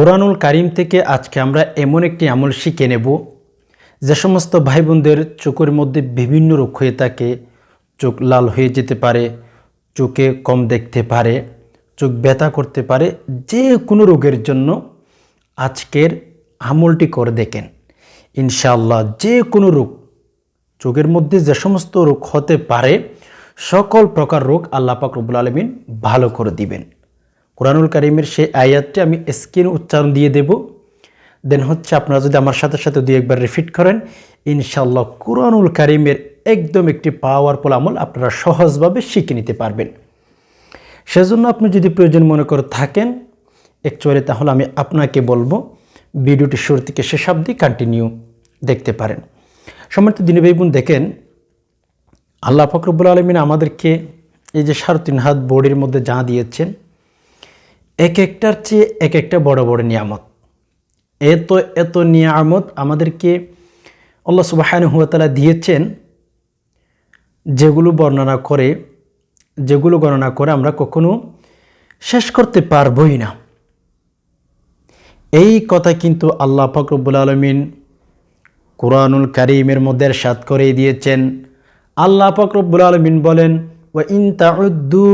কোরআনুল কারিম থেকে আজকে আমরা এমন একটি আমল শিখে নেব, যে সমস্ত ভাই বোনদের চোখের মধ্যে বিভিন্ন রোগ হয়ে থাকে চোখ লাল হয়ে যেতে পারে, চোখে কম দেখতে পারে, চোখ ব্যথা করতে পারে, যে কোনো রোগের জন্য আজকের আমলটি করে দেখেন। ইনশাআল্লাহ যে কোনো রোগ, চোখের মধ্যে যে সমস্ত রোগ হতে পারে, সকল প্রকার রোগ আল্লাহ পাক রব্বুল আলমিন ভালো করে দিবেন। কোরআনুল কারিমের সেই আয়াতটি আমি স্ক্রিনে উচ্চারণ দিয়ে দেব। দেন হচ্ছে আপনারা যদি আমার সাথে সাথে দুই একবার রিপিট করেন ইনশাল্লাহ কোরআনুল কারিমের একদম একটি পাওয়ারফুল আমল আপনারা সহজভাবে শিখে নিতে পারবেন। সেজন্য আপনি যদি প্রয়োজন মনে করে থাকেন অ্যাকচুয়ালি তাহলে আমি আপনাকে বলব, ভিডিওটি শুরু থেকে শেষ অবধি কন্টিনিউ দেখতে পারেন। সম্মানিত দিনী ভাই বোন দেখেন, আল্লাহ ফকরবুল আলমিন আমাদেরকে এই যে সাড়ে তিন হাত বোর্ডের মধ্যে যা দিয়েছেন এক একটার চেয়ে এক একটা বড় বড় নিয়ামত। এত এত নিয়ামত আমাদেরকে আল্লাহ সুবাহান হুয়াতালা দিয়েছেন, যেগুলো বর্ণনা করে, যেগুলো গণনা করে আমরা কখনো শেষ করতে পারবই না। এই কথা কিন্তু আল্লাহ ফকরবুল আলমিন কোরআনুল কারিমের মধ্যে সাত করে দিয়েছেন। আল্লাহ ফকরবুল আলমিন বলেন ও ইনতাউদ্দু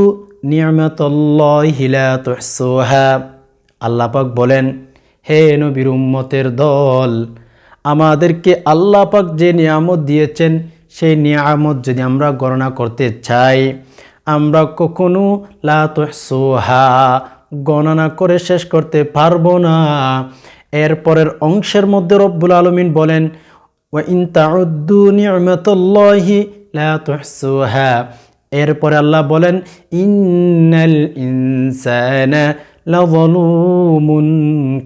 নিয়ামতল্লাহিলা তুহসোহা। আল্লাহ পাক বলেন, হে নবীর উম্মতের দল, আমাদেরকে আল্লাহ পাক যে নিয়ামত দিয়েছেন, সেই নিয়ামত যদি আমরা গণনা করতে চাই, আমরা কখনো লা গণনা করে শেষ করতে পারব না। এরপরের অংশের মধ্যে রব্বুল আলমিন বলেন ও ইনতাউদ্দু নিয়ামতল্লাহি লা এরপরে আল্লাহ বলেন, ইন্নাল ইনসানা লাযলুমুন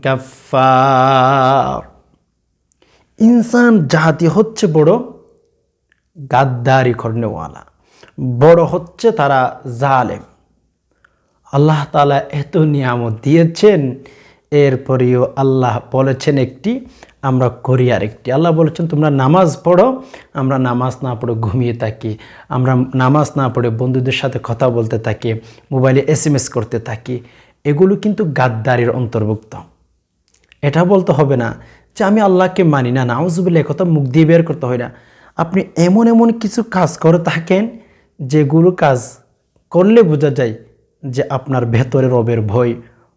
কাফফার। ইনসান জাতি হচ্ছে বড় গাদ্দারি করনেওয়ালা বড় হচ্ছে তারা জালেম। আল্লাহ তালা এত নিয়ামত দিয়েছেন, এরপরেও আল্লাহ বলেছেন একটি আমরা করি আর একটি আল্লাহ বলেছেন, তোমরা নামাজ পড়ো, আমরা নামাজ না পড়ে ঘুমিয়ে থাকি, আমরা নামাজ না পড়ে বন্ধুদের সাথে কথা বলতে থাকি, মোবাইলে এস এম এস করতে থাকি। এগুলো কিন্তু গাদ্দারির অন্তর্ভুক্ত। এটা বলতে হবে না যে আমি আল্লাহকে মানি না নাউজুবিল্লা কথা মুখ দিয়ে বের করতে হয় না। আপনি এমন এমন কিছু কাজ করে থাকেন, যেগুলো কাজ করলে বোঝা যায় যে আপনার ভেতরে রবের ভয়,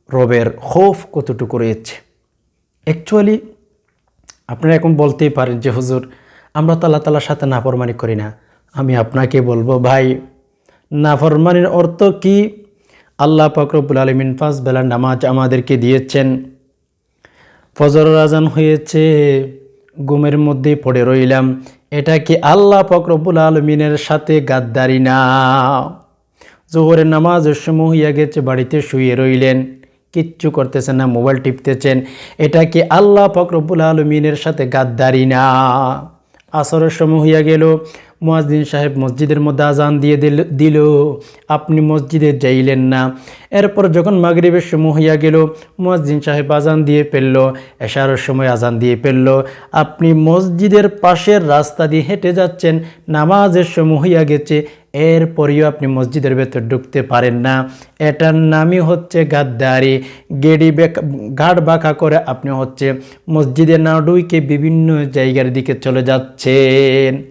রবের খোফ কতটুকু রয়েছে। অ্যাকচুয়ালি আপনারা এখন বলতেই পারেন যে, হুজুর, আমরা তো আল্লাহ তালার সাথে নাফরমানি করি না। আমি আপনাকে বলব, ভাই, নাফরমানির অর্থ কি? আল্লাহ ফকরবুল আলমিন পাঁচ বেলা নামাজ আমাদেরকে দিয়েছেন। ফজর রাজান হয়েছে, ঘুমের মধ্যে পড়ে রইলাম। এটা কি আল্লাহ ফকরবুল আলমিনের সাথে গাদ্দারি না? জোহরের নামাজের সময় হইয়া গেছে, বাড়িতে শুয়ে রইলেন। কিচ্ছু করতেছেন না, মোবাইল টিপতেছেন। এটা কি আল্লাহ ফকরবুল আলমিনের সাথে গাদ্দারি না? আসরের সময় হইয়া গেল মুয়াজ্জিন সাহেব মসজিদের মধ্যে আজান দিয়ে দিল দিল, আপনি মসজিদে যাইলেন না। এরপর যখন মাগরিবের সময় হইয়া গেল, মুয়াজ্জিন সাহেব আজান দিয়ে ফেলল, এশারের সময় আজান দিয়ে ফেলল। আপনি মসজিদের পাশের রাস্তা দিয়ে হেঁটে যাচ্ছেন, নামাজের সময় হইয়া গেছে, এরপরেও আপনি মসজিদের ভেতর ঢুকতে পারেন না। এটার নামই হচ্ছে গাদ্দারি। গেড়ি বেকা, ঘাট বাঁকা করে আপনি হচ্ছে মসজিদে না ঢুকে বিভিন্ন জায়গার দিকে চলে যাচ্ছেন।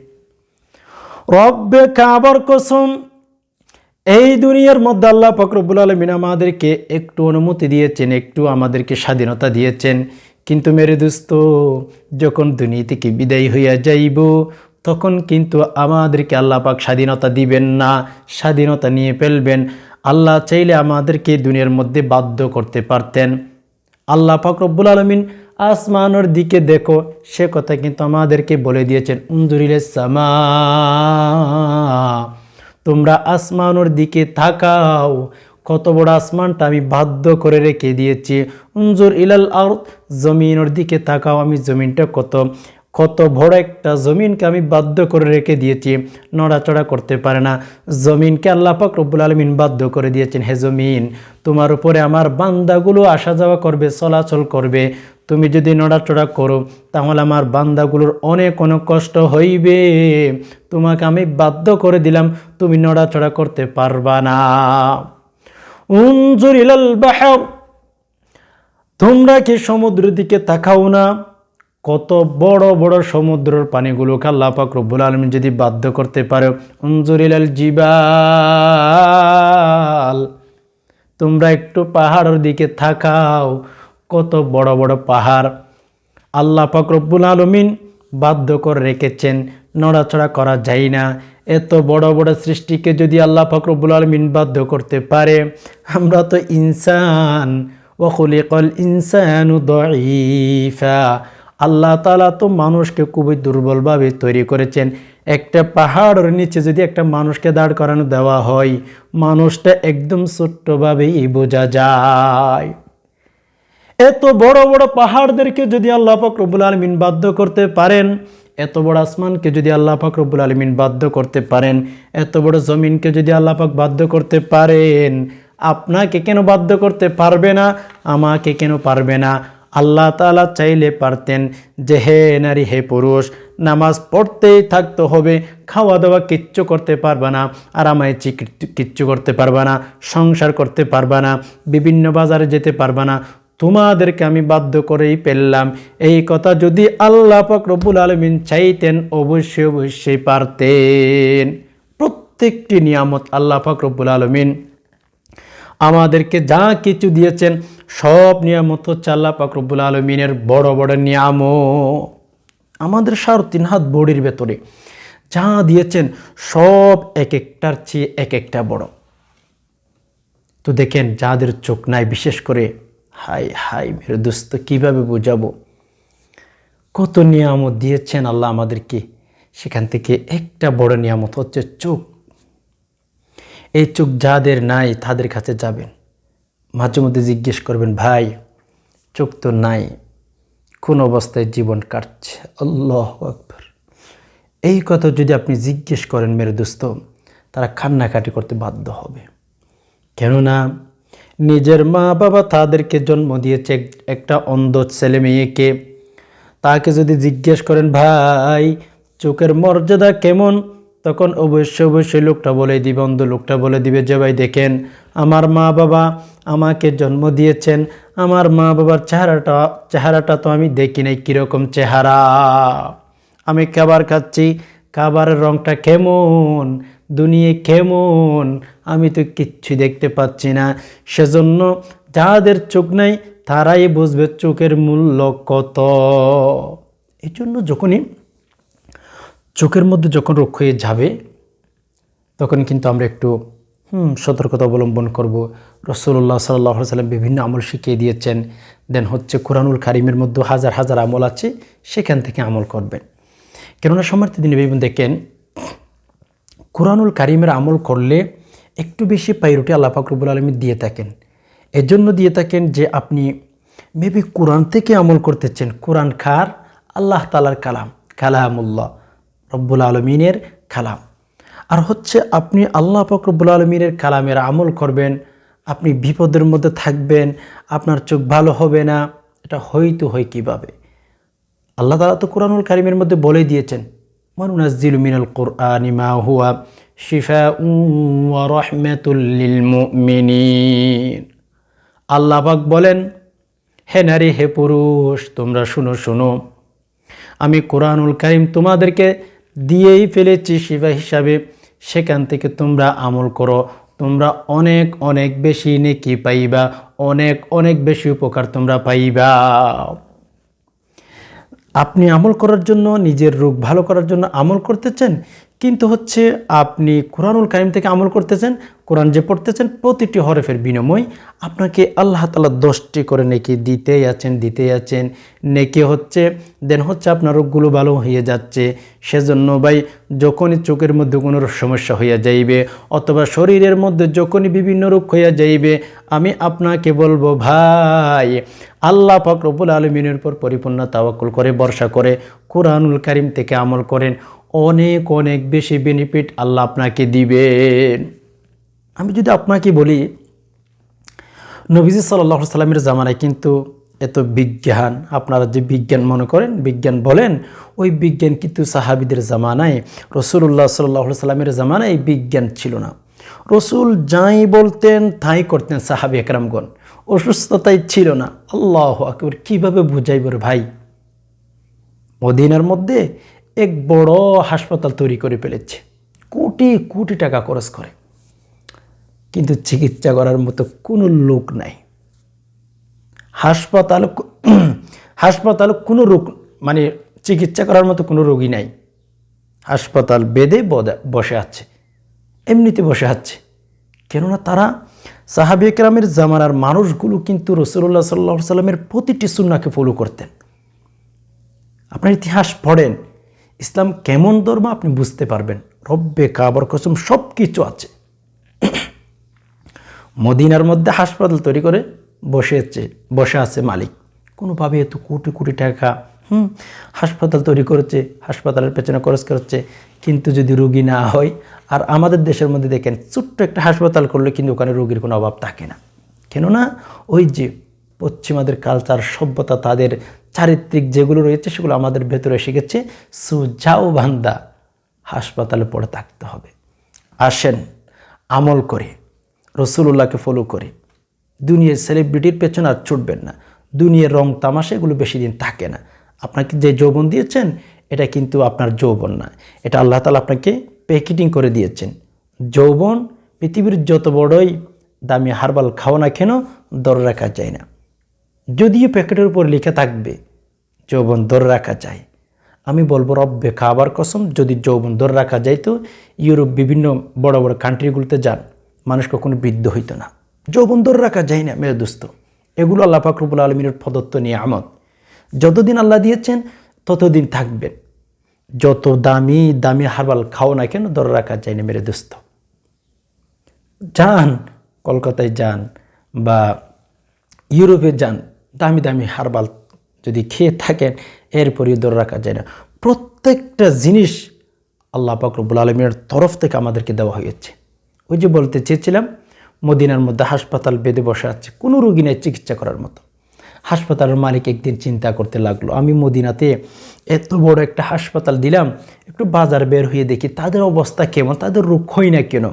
রব্বে কাবার কসম, এই দুনিয়ার মধ্যে আল্লাহ ফকরবুল আলমিন আমাদেরকে একটু অনুমতি দিয়েছেন, একটু আমাদেরকে স্বাধীনতা দিয়েছেন। কিন্তু মেরে দোস্ত, যখন দুনিয়া থেকে বিদায় হইয়া যাইব, তখন কিন্তু আমাদেরকে আল্লাহ পাক স্বাধীনতা দিবেন না, স্বাধীনতা নিয়ে ফেলবেন। আল্লাহ চাইলে আমাদেরকে দুনিয়ার মধ্যে বাধ্য করতে পারতেন। আল্লাহ পাক আলমিন আসমানোর দিকে দেখো, সে কথা কিন্তু আমাদেরকে বলে দিয়েছেন। উন্দুরিলে সামা, তোমরা আসমানোর দিকে থাকাও কত বড় আসমানটা আমি বাধ্য করে রেখে দিয়েছি। উঞ্জুর ইলাল আর জমিনের দিকে তাকাও আমি জমিনটা কত। কত বড় একটা জমিনকে আমি বাধ্য করে রেখে দিয়েছি। নড়াচড়া করতে পারে না। জমিনকে আল্লাহ পাক রব্বুল আলমিন বাধ্য করে দিয়েছেন, হে জমিন, তোমার উপরে আমার বান্দাগুলো আসা যাওয়া করবে, চলাচল করবে। তুমি যদি নড়াচড়া করো, তাহলে আমার বান্দাগুলোর অনেক অনেক কষ্ট হইবে। তোমাকে আমি বাধ্য করে দিলাম, তুমি নড়াচড়া করতে পারবা না। উনজুর ইলাল বাহর, তোমরা কি সমুদ্রের দিকে তাকাও না? কত বড় বড় সমুদ্রের পানিগুলোকে আল্লাহ পাক রব্বুল যদি বাধ্য করতে পারো অঞ্জুরিলাল জিবাল, তোমরা একটু পাহাড়ের দিকে থাকাও কত বড় বড় পাহাড় আল্লাহ পাক রব্বুল আলমিন বাধ্য করে রেখেছেন, নড়াচড়া করা যায় না। এত বড় বড় সৃষ্টিকে যদি আল্লাহ পাক রব্বুল আলমিন বাধ্য করতে পারে, আমরা তো ইনসান ওখলিকল ইনসানু দঈফা। আল্লাহ তালা তো মানুষকে খুবই দুর্বলভাবে তৈরি করেছেন। একটা পাহাড়ের নিচে যদি একটা মানুষকে দাঁড় করানো দেওয়া হয়, মানুষটা একদম ছোট্টভাবেই বোঝা যায়। এত বড় বড় পাহাড়দেরকে যদি আল্লাহ ফকরবুল আলমিন বাধ্য করতে পারেন, এত বড় আসমানকে যদি আল্লাহ রব্বুল আলমিন বাধ্য করতে পারেন, এত বড় জমিনকে যদি আল্লাহ পাক বাধ্য করতে পারেন, আপনাকে কেন বাধ্য করতে পারবে না? আমাকে কেন পারবে না? আল্লাহ তালা চাইলে পারতেন যে, হে নারী, হে পুরুষ, নামাজ পড়তেই থাকতে হবে খাওয়া দাওয়া কিচ্ছু করতে পারবে না, আরামায় কিচ্ছু করতে পারবে না, সংসার করতে পারবে না, বিভিন্ন বাজারে যেতে পারবে না তোমাদেরকে আমি বাধ্য করেই পেলাম। এই কথা যদি আল্লাহ রব্বুল আলমিন চাইতেন, অবশ্যই অবশ্যই পারতেন। প্রত্যেকটি নিয়ামত আল্লাহ রব্বুল আলমিন আমাদেরকে যা কিছু দিয়েছেন, সব নিয়ামত হচ্ছে আল্লাহ রব্বুল আলমিনের বড় বড় নিয়ামত। আমাদের সার তিন হাত বডির ভেতরে যা দিয়েছেন, সব এক একটার চেয়ে এক একটা বড়। তো দেখেন, যাদের চোখ নাই, বিশেষ করে হাই হাই মেরে দোস্ত, কীভাবে বোঝাবো? কত নিয়ামত দিয়েছেন আল্লাহ আমাদেরকে। সেখান থেকে একটা বড় নিয়ামত হচ্ছে চোখ। এই চোখ যাদের নাই তাদের কাছে যাবেন। মাঝে মধ্যে জিজ্ঞেস করবেন, ভাই, চোখ তো নাই। কোন অবস্থায় জীবন কাটছে? আল্লাহ আকবর। এই কথা যদি আপনি জিজ্ঞেস করেন, মেরে দোস্ত, তারা কান্নাকাটি করতে বাধ্য হবে। কেননা নিজের মা বাবা তাদেরকে জন্ম দিয়েছে একটা অন্ধ ছেলে মেয়েকে। তাকে যদি জিজ্ঞেস করেন, ভাই, চোখের মর্যাদা কেমন? তখন অবশ্যই অবশ্যই লোকটা বলে দিবে, অন্ধ লোকটা বলে দিবে যে, ভাই, দেখেন, আমার মা বাবা আমাকে জন্ম দিয়েছেন। আমার মা বাবার চেহারাটা চেহারাটা তো আমি দেখি নাই, কীরকম চেহারা? আমি খাবার খাচ্ছি, খাবারের রঙটা কেমন? দুনিয়ে কেমন? আমি তো কিচ্ছু দেখতে পাচ্ছি না। সেজন্য যাদের চোখ নাই, তারাই বুঝবে চোখের মূল্য কত। এই জন্য যখনই চোখের মধ্যে যখন রোগ হয়ে যাবে, তখন কিন্তু আমরা একটু, হুম, সতর্কতা অবলম্বন করব। রসুল্লাহ সাল্লাহ সাল্লাম বিভিন্ন আমল শিখিয়ে দিয়েছেন। দেন হচ্ছে কোরআনুল কারিমের মধ্যে হাজার হাজার আমল আছে, সেখান থেকে আমল করবেন। কেননা সমর্থ দিনে দেখেন কোরআনুল কারিমের আমল করলে একটু বেশি পাইরুটি আল্লাহ ফাকরবুল আলমী দিয়ে থাকেন। এজন্য দিয়ে থাকেন যে আপনি মেবি কোরআন থেকে আমল করতেছেন। কোরআন খার আল্লাহ তালার কালাম, কালামুল্লাহ, রব্বুল আলমিনের কালাম। আর হচ্ছে আপনি আল্লাহ ফকরবুল আলমিনের কালামের আমল করবেন, আপনি বিপদের মধ্যে থাকবেন, আপনার চোখ ভালো হবে না, এটা হয়তো হয় কীভাবে? আল্লাহ তালা তো কোরআনুল কারিমের মধ্যে বলে দিয়েছেন মানুনাজিল মিনাল কোরআন মা হুয়া শিফা রহমাতুল্লিল মুমিনিন আল্লাহ পাক বলেন, হে নারী, হে পুরুষ, তোমরা শুনো শুনো। আমি কোরআনুল কারিম তোমাদেরকে দিয়েই ফেলেছি শিফা হিসাবে। সেখান থেকে তোমরা আমল করো। তোমরা অনেক অনেক বেশি নেকি পাইবা। অনেক অনেক বেশি উপকার তোমরা পাইবা। আপনি আমল করার জন্য নিজের রোগ ভালো করার জন্য আমল করতেছেন কিন্তু হচ্ছে আপনি কোরআনুল কারিম থেকে আমল করতেছেন, কোরআন যে পড়তেছেন, প্রতিটি হরফের বিনিময় আপনাকে আল্লাহ তালা দশটি করে নেকি দিতেই আছেন দিতেই আছেন। নেকি হচ্ছে, দেন হচ্ছে আপনার রোগগুলো ভালো হয়ে যাচ্ছে। সেজন্য ভাই, যখনই চোখের মধ্যে কোনো সমস্যা হইয়া যাইবে, অথবা শরীরের মধ্যে যখনই বিভিন্ন রোগ হইয়া যাইবে, আমি আপনাকে বলব ভাই, আল্লাহ ফকরবুল আলমিনের উপর পরিপূর্ণ তাওয়াক্কুল করে বর্ষা করে কোরআনুল কারিম থেকে আমল করেন। অনেক অনেক বেশি বেনিফিট আল্লাহ আপনাকে দিবেন আমি যদি আপনাকে বলি, নবীজি সাল্লাহ সাল্লামের জামানায় কিন্তু এত বিজ্ঞান, আপনারা যে বিজ্ঞান মনে করেন, বিজ্ঞান বলেন, ওই বিজ্ঞান কিন্তু সাহাবিদের জামানায় রসুল্লাহ সাল্লাহ সাল্লামের জামানায় বিজ্ঞান ছিল না। রসুল যাই বলতেন, তাই করতেন সাহাবি একরামগণ। অসুস্থতাই ছিল না। আল্লাহ আকবর, কীভাবে বুঝাইব রে ভাই? মদিনার মধ্যে এক বড় হাসপাতাল তৈরি করে ফেলেছে। কোটি কোটি টাকা খরচ করে। কিন্তু চিকিৎসা করার মতো কোনো লোক নাই। হাসপাতাল হাসপাতাল কোনো রোগ মানে চিকিৎসা করার মতো কোনো রোগী নাই। হাসপাতাল বেদে বসে আছে। এমনিতে বসে আছে। কেননা তারা সাহাবি একরামের জামানার মানুষগুলো কিন্তু রসুল্লাহ সাল্লাহ সাল্লামের প্রতিটি সুন্নাকে ফলো করতেন। আপনার ইতিহাস পড়েন। ইসলাম কেমন ধর্ম আপনি বুঝতে পারবেন? রব্বে কাবর কসম সব কিছু আছে। মদিনার মধ্যে হাসপাতাল তৈরি করে বসেছে বসে আছে মালিক। কোনোভাবে এত কোটি কোটি টাকা, হুম, হাসপাতাল তৈরি করেছে, হাসপাতালের পেছনে খরচ করছে, কিন্তু যদি রুগী না হয়, আর আমাদের দেশের মধ্যে দেখেন, ছোট্ট একটা হাসপাতাল করলে কিন্তু ওখানে রোগীর কোনো অভাব থাকে না। কেননা ওই যে পশ্চিমাদের কালচার সভ্যতা তাদের চারিত্রিক যেগুলো রয়েছে সেগুলো আমাদের ভেতরে এসে গেছে। সুজাও বান্দা হাসপাতালে পড়ে থাকতে হবে। আসেন, আমল করে রসুল্লাহকে ফলো করে। দুনিয়ার সেলিব্রিটির পেছনে আর ছুটবেন না। দুনিয়ার রং তামাশা এগুলো বেশি দিন থাকে না। আপনাকে যে যৌবন দিয়েছেন, এটা কিন্তু আপনার যৌবন না। এটা আল্লাহ তালা আপনাকে প্যাকেটিং করে দিয়েছেন। যৌবন পৃথিবীর যত বড়ই দামি হারবাল খাও না কেন, দর রাখা যায় না। যদিও প্যাকেটের উপর লেখা থাকবে, যৌবন ধরে রাখা যায়। আমি বলব, রব্বে, খাবার কসম, যদি যৌবন ধরে রাখা যায় তো ইউরোপ বিভিন্ন বড় বড় কান্ট্রিগুলোতে যান, মানুষ কখনো বৃদ্ধ হইতো না। যৌবন ধরে রাখা যায় না, মেয়ে দোস্ত। এগুলো আল্লাহ ফাকরুবুল আলমিনের প্রদত্ত নিয়ে আমদ যতদিন আল্লাহ দিয়েছেন, ততদিন থাকবেন। যত দামি দামি হারবাল খাও না কেন, ধরে রাখা যায় না, মেরে দোস্ত। যান, কলকাতায় যান বা ইউরোপে যান, দামি দামি হারবাল যদি খেয়ে থাকেন, এরপরই ধরে রাখা যায় না। প্রত্যেকটা জিনিস আল্লাহ পাকরবুল আলমীর তরফ থেকে আমাদেরকে দেওয়া হয়েছে। ওই যে বলতে চেয়েছিলাম, মদিনার মধ্যে হাসপাতাল বেঁধে বসে আছে, কোনো রুগী নেই চিকিৎসা করার মতো। হাসপাতালের মালিক একদিন চিন্তা করতে লাগল, আমি মদিনাতে এত বড় একটা হাসপাতাল দিলাম, একটু বাজার বের হয়ে দেখি তাদের অবস্থা কেমন, তাদের রোগ হয় না কেন?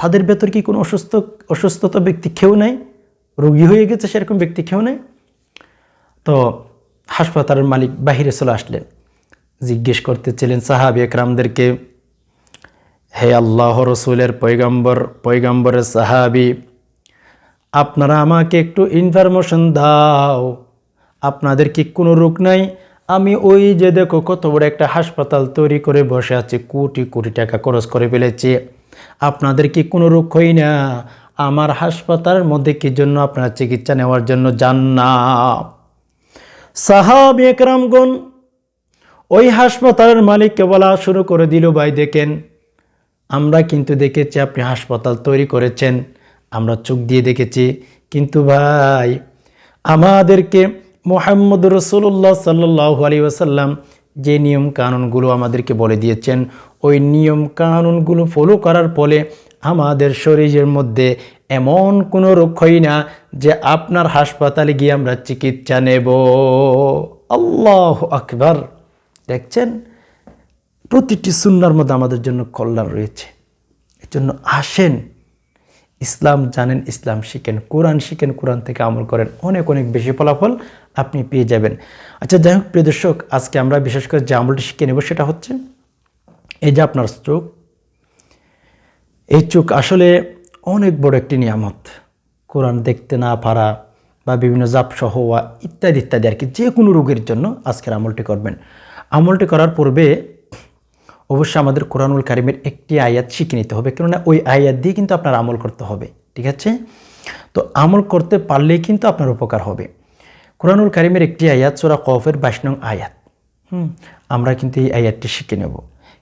তাদের ভেতর কি কোনো অসুস্থ, অসুস্থতা ব্যক্তি কেউ নাই? রোগী হয়ে গেছে সেরকম ব্যক্তি কেউ নেই। তো হাসপাতালের মালিক বাহিরে চলে আসলেন। জিজ্ঞেস করতে করতেছিলেন, সাহাবি একরামদেরকে, হে আল্লাহ রসুলের পৈগম্বর পৈগম্বরের সাহাবি, আপনারা আমাকে একটু ইনফরমেশন দাও। আপনাদের কি কোনো রোগ নাই। আমি ওই যে দেখো কত বড় একটা হাসপাতাল তৈরি করে বসে আছে, কোটি কোটি টাকা খরচ করে ফেলেছে। আপনাদের কি কোনো রোগ হয় না? আমার হাসপাতালের মধ্যে কি জন্য আপনার চিকিৎসা নেওয়ার জন্য যান না? সাহাব একরামগণ ওই হাসপাতালের মালিককে বলা শুরু করে দিল, ভাই, দেখেন, আমরা কিন্তু দেখেছি আপনি হাসপাতাল তৈরি করেছেন, আমরা চোখ দিয়ে দেখেছি। কিন্তু ভাই, আমাদেরকে মোহাম্মদ রসুল্লাহ সাল্লাহ আলী ওসাল্লাম যে নিয়ম কানুনগুলো আমাদেরকে বলে দিয়েছেন, ওই নিয়ম কানুনগুলো ফলো করার ফলে আমাদের শরীরের মধ্যে এমন কোনো রোগ হয় না যে আপনার হাসপাতালে গিয়ে আমরা চিকিৎসা নেব। আল্লাহ আকবার। দেখছেন? প্রতিটি সুন্নার মধ্যে আমাদের জন্য কল্যাণ রয়েছে। এর জন্য আসেন। ইসলাম জানেন, ইসলাম শিখেন, কোরআন শিখেন, কোরআন থেকে আমল করেন। অনেক অনেক বেশি ফলাফল আপনি পেয়ে যাবেন। আচ্ছা যাই হোক, প্রিয় দর্শক, আজকে আমরা বিশেষ করে যে আমলটি শিখে নেব সেটা হচ্ছে এই যে আপনার চোখ এই চোখ আসলে অনেক বড় একটি নিয়ামত। কোরআন দেখতে না পারা বা বিভিন্ন জাপসহ হওয়া ইত্যাদি ইত্যাদি আর কি, যে কোনো রোগের জন্য আজকের আমলটি করবেন। আমলটি করার পূর্বে অবশ্যই আমাদের কোরআনুল কারিমের একটি আয়াত শিখে নিতে হবে, কেননা ওই আয়াত দিয়ে কিন্তু আপনার আমল করতে হবে, ঠিক আছে? তো আমল করতে পারলেই কিন্তু আপনার উপকার হবে। কোরআনুল কারিমের একটি আয়াত, সোরা কফের বাইশ নং আয়াত। হুম, আমরা কিন্তু এই আয়াতটি শিখে নেব।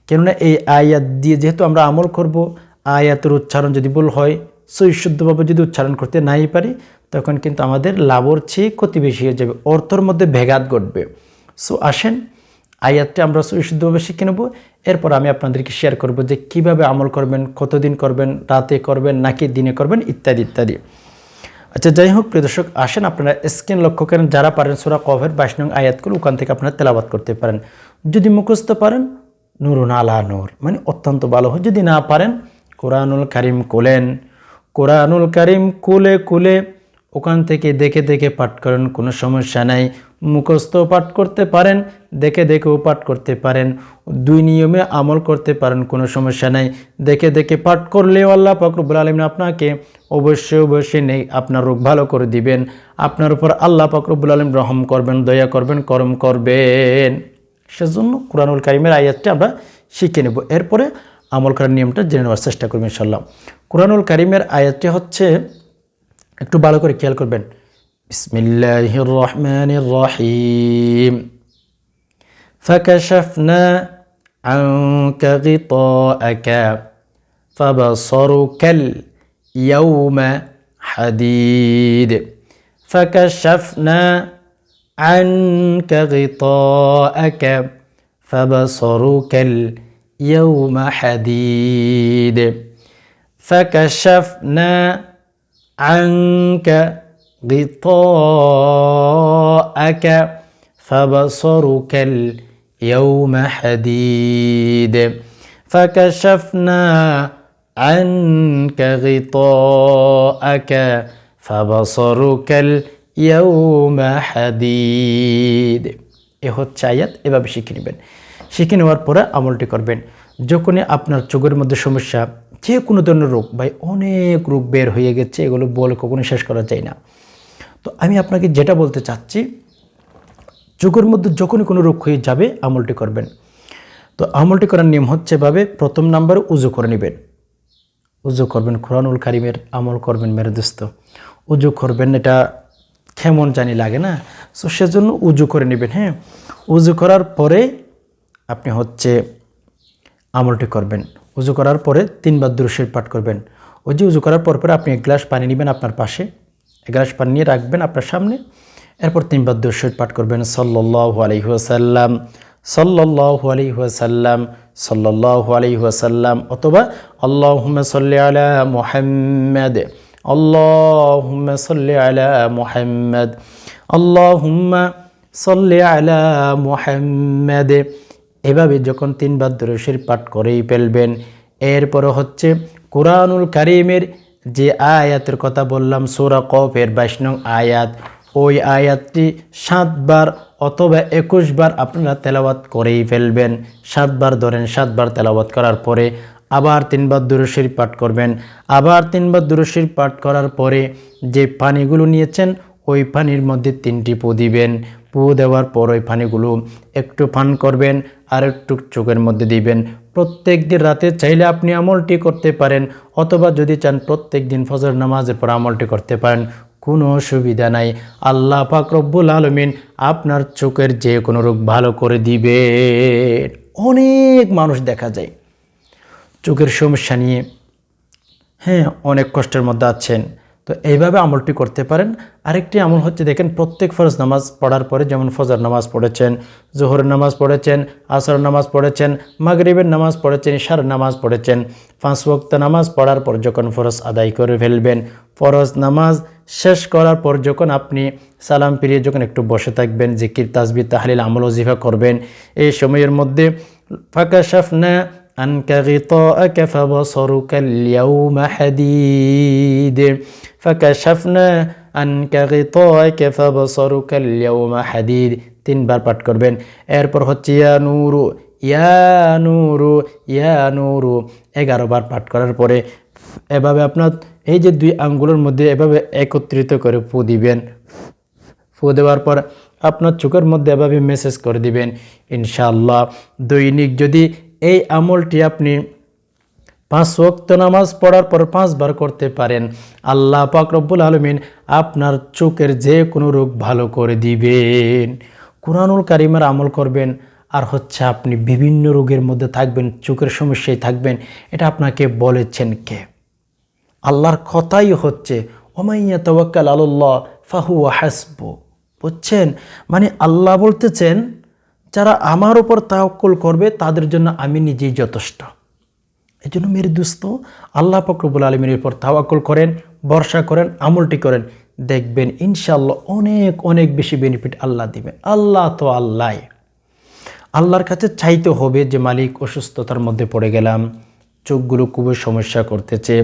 কেননা এই আয়াত দিয়ে যেহেতু আমরা আমল করব আয়াতের উচ্চারণ যদি ভুল হয় সৈশুদ্ধভাবে যদি উচ্চারণ করতে নাই পারি, তখন কিন্তু আমাদের লাভর চেয়ে ক্ষতি বেশি হয়ে যাবে, অর্থর মধ্যে ভেঘাত ঘটবে। সো আসেন, আয়াতটা আমরা সুশুদ্ধভাবে শিখে নেব। এরপর আমি আপনাদেরকে শেয়ার করব যে কীভাবে আমল করবেন, কতদিন করবেন, রাতে করবেন, নাকি দিনে করবেন, ইত্যাদি ইত্যাদি। আচ্ছা যাই হোক, প্রিয় দর্শক, আসেন, আপনারা স্ক্রিন লক্ষ্য করেন, যারা পারেন সুরা কভের বাইশ নং আয়াতগুলো, ওখান থেকে আপনারা তেলাবাদ করতে পারেন। যদি মুখস্থ পারেন, নুরুন আলা নূর মানে অত্যন্ত ভালো। হয় যদি না পারেন কোরআনুল কারিম কোলেন। কোরআনুল কারিম কুলে কুলে ওখান থেকে দেখে দেখে পাঠ করেন, কোনো সমস্যা নাই। মুখস্থ পাঠ করতে পারেন, দেখে দেখেও পাঠ করতে পারেন। দুই নিয়মে আমল করতে পারেন, কোনো সমস্যা নাই। দেখে দেখে পাঠ করলেও আল্লাহ পাকরবুল আলমিন আপনাকে অবশ্যই অবশ্যই নেই আপনার রোগ ভালো করে দিবেন। আপনার উপর আল্লাহ পাকরবুল আলম রহম করবেন, দয়া করবেন, করম করবেন। সেজন্য কোরআনুল কারিমের আয়াতটা আমরা শিখে নেব। এরপরে আমল করার নিয়মটা জেনে নেওয়ার চেষ্টা করবেন ইনশাল্লাহ কোরআনুল কারিমের আয়াতটি হচ্ছে একটু ভালো করে খেয়াল করবেন বিসমিল্লাহির রহমানির রহিম فكشفنا عنك غطاءك فبصرك اليوم حديد فكشفنا عنك غطاءك فبصرك اليوم حديد فكشفنا عنك غطاءك فبصرك اليوم حديد فكشفنا عنك غطاءك فبصرك اليوم حديد এ হচ্ছে আয়াত এভাবে শিখে নেবেন শিখে নেওয়ার পরে আমলটি করবেন। যখনই আপনার চোখের মধ্যে সমস্যা, যে কোনো ধরনের রোগ, ভাই, অনেক রোগ বের হয়ে গেছে, এগুলো বলে কখনো শেষ করা যায় না। তো আমি আপনাকে যেটা বলতে চাচ্ছি, চোখের মধ্যে যখনই কোনো রোগ হয়ে যাবে, আমলটি করবেন। তো আমলটি করার নিয়ম হচ্ছে ভাবে প্রথম নাম্বারে উজু করে নেবেন। উজু করবেন কোরআনুল কারিমের আমল করবেন মেরে দোস্ত উজু করবেন, এটা কেমন জানি লাগে না। সো সেজন্য উজু করে নেবেন হ্যাঁ। উজু করার পরে আপনি হচ্ছে আমলটি করবেন। উজু করার পরে তিনবার দুরুশের পাঠ করবেন। ওই যে উজু করার পর পরে আপনি এক গ্লাস পানি নেবেন আপনার পাশে। এক গ্লাস পানি নিয়ে রাখবেন আপনার সামনে। এরপর তিনবার দুরুশের পাঠ করবেন। সাল্লাহ আলহিহাসাল্লাম সাল্লাহ আলহিহাসাল্লাম সাল্লাহ আলহিহাসাল্লাম অথবা আল্লাহুম্মা সাল্লি আলা মুহাম্মাদ, আল্লাহুম্মা সাল্লি আলা মুহাম্মাদ, আল্লাহুম্মা সাল্লি আলা মুহাম্মাদ। এভাবে যখন তিনবার দরশের পাঠ করেই ফেলবেন এরপর হচ্ছে কোরআনুল কারিমের যে আয়াতের কথা বললাম, সোরা কফের বাইশ নং আয়াত, ওই আয়াতটি সাতবার অথবা একুশবার আপনারা তেলাওয়াত করেই ফেলবেন। সাতবার ধরেন, সাতবার তেলাওয়াত করার পরে আবার তিনবার দুরশির পাঠ করবেন। আবার তিনবার দুরশির পাঠ করার পরে যে পানিগুলো নিয়েছেন, ওই পানির মধ্যে তিনটি পু দিবেন। পু দেওয়ার পর ওই পানিগুলো একটু পান করবেন আর একটু চোখের মধ্যে দিবেন। প্রত্যেক দিন রাতে চাইলে আপনি আমলটি করতে পারেন অথবা যদি চান প্রত্যেক দিন ফজর নামাজের পর আমলটি করতে পারেন, কোনো অসুবিধা নাই। আল্লাহ পাক রব্বুল আলমিন আপনার চোখের যে কোনো রোগ ভালো করে দিবে অনেক মানুষ দেখা যায় চোখের সমস্যা নিয়ে হ্যাঁ অনেক কষ্টের মধ্যে আছেন। তো এইভাবে আমলটি করতে পারেন। আরেকটি আমল হচ্ছে দেখেন, প্রত্যেক ফরজ নামাজ পড়ার পরে যেমন ফজর নামাজ পড়েছেন, জোহরের নামাজ পড়েছেন আসর নামাজ পড়েছেন, মাগরিবের নামাজ পড়েছেন ইশার নামাজ পড়েছেন, পাঁচ ওয়াক্ত নামাজ পড়ার পর যখন ফরজ আদায় করে ফেলবেন, ফরজ নামাজ শেষ করার পর যখন আপনি সালাম ফিরিয়ে যখন একটু বসে থাকবেন, জিকির তাজবি তাহলিল আমল, ওজিফা করবেন, এই সময়ের মধ্যে ফাঁকা শাফনা عنك غطاءك فبصرك اليوم حديد فكشفنا عنك غطاءك فبصرك اليوم حديد তিনবার পাঠ করবেন এরপর হচ্ছে ইয়া নুরু ইয়া নুরু ইয়া নুরু এগারো বার পাঠ করার পরে এভাবে আপনার এই যে দুই আঙ্গুলের মধ্যে এভাবে একত্রিত করে ফু দিবেন ফু দেওয়ার পর আপনার চোখের মধ্যে এভাবে মেসেজ করে দিবেন ইনশাআল্লাহ দৈনিক যদি এই আমলটি আপনি পাঁচ ওক্ত নামাজ পড়ার পর পাঁচবার করতে পারেন। আল্লাহ রব্বুল আলমিন আপনার চোখের যে কোনো রোগ ভালো করে দিবেন। কোরআনুল কারিমের আমল করবেন, আর হচ্ছে আপনি বিভিন্ন রোগের মধ্যে থাকবেন, চোখের সমস্যায় থাকবেন, এটা আপনাকে বলেছেন কে? আল্লাহর কথাই হচ্ছে ওমাইয়া তওয়াক্কাল আল্লাহ ফাহু হাসবু। বুঝছেন? মানে আল্লাহ বলতেছেন যারা আমার উপর তাওকুল করবে, তাদের জন্য আমি নিজেই যথেষ্ট। এই জন্য মেরে দুস্ত, আল্লাহ ফকরবুল আলমীর উপর তাওয়াকুল করেন বর্ষা করেন, আমলটি করেন। দেখবেন ইনশাল্লাহ অনেক অনেক বেশি বেনিফিট আল্লাহ দিবেন। আল্লাহ তো আল্লাহ। আল্লাহর কাছে চাইতে হবে যে মালিক অসুস্থতার মধ্যে পড়ে গেলাম, চোখগুলো খুবই সমস্যা করতেছে।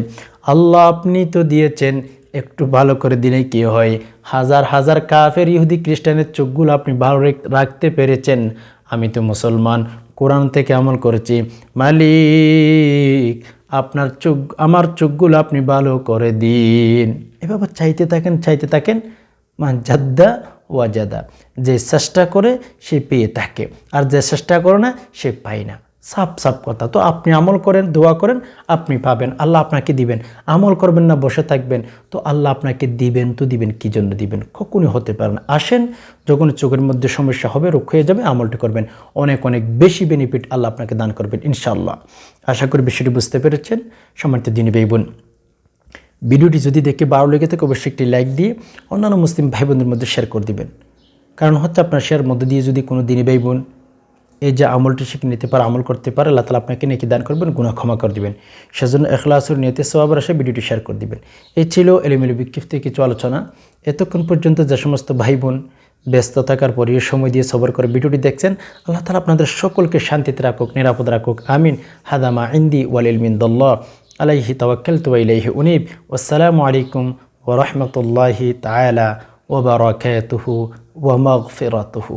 আল্লাহ আপনি তো দিয়েছেন একটু ভালো করে দিলে কি হয়? হাজার হাজার কাফের ইহুদি খ্রিস্টানের চোখগুলো আপনি ভালো রাখতে পেরেছেন। আমি তো মুসলমান, কোরআন থেকে আমল করেছি। মালিক, আপনার চোখ, আমার চোখগুলো আপনি ভালো করে দিন। এভাবে চাইতে থাকেন চাইতে থাকেন। মান জাদ্দা ওয়াজাদা যে চেষ্টা করে, সে পেয়ে থাকে। আর যে চেষ্টা করে না, সে পায় না। সাপ সাপ কথা। তো আপনি আমল করেন, দোয়া করেন, আপনি পাবেন। আল্লাহ আপনাকে দিবেন। আমল করবেন না, বসে থাকবেন। তো আল্লাহ আপনাকে দিবেন তো দিবেন, কি জন্য দিবেন? কখনই হতে পারে না। আসেন, যখন চোখের মধ্যে সমস্যা হবে রোগ হয়ে যাবে, আমলটি করবেন। অনেক অনেক বেশি বেনিফিট আল্লাহ আপনাকে দান করবেন, ইনশাআল্লাহ। আশা করি বিষয়টি বুঝতে পেরেছেন। সম্মানিত দিনী ভাই বোন, ভিডিওটি যদি দেখে ভালো লেগে থাকে, অবশ্যই একটি লাইক দিয়ে অন্যান্য মুসলিম ভাই বোনদের মধ্যে শেয়ার করে দিবেন। কারণ হচ্ছে আপনার শেয়ার মধ্যে দিয়ে যদি কোনো দিনী ভাই বোন এই যে আমলটি শিখে নিতে পারে, আমল করতে পারে, আল্লাহ তালা আপনাকে নাকি দান করবেন গুণা ক্ষমা করে দিবেন। সেজন্য এখলাসুর নিয়তে সবাবার আসে ভিডিওটি শেয়ার করে দিবেন। এই ছিল এলিমেলি বিক্ষিপ্ত কিছু আলোচনা। এতক্ষণ পর্যন্ত যে সমস্ত ভাই বোন ব্যস্ত থাকার পরে সময় দিয়ে সবর করে ভিডিওটি দেখছেন, আল্লাহ তালা আপনাদের সকলকে শান্তিতে রাখুক, নিরাপদ রাখুক, আমিন। হাদামা ইন্দি ওয়ালিল মিন দল্লাহ আলাইহি তাওয়াক্কাল তু ইলাইহি উনিব। আসসালামু আলাইকুম ওয়া রাহমাতুল্লাহি তাআলা ওয়া বারাকাতুহু ওয়া মাগফিরাতুহু।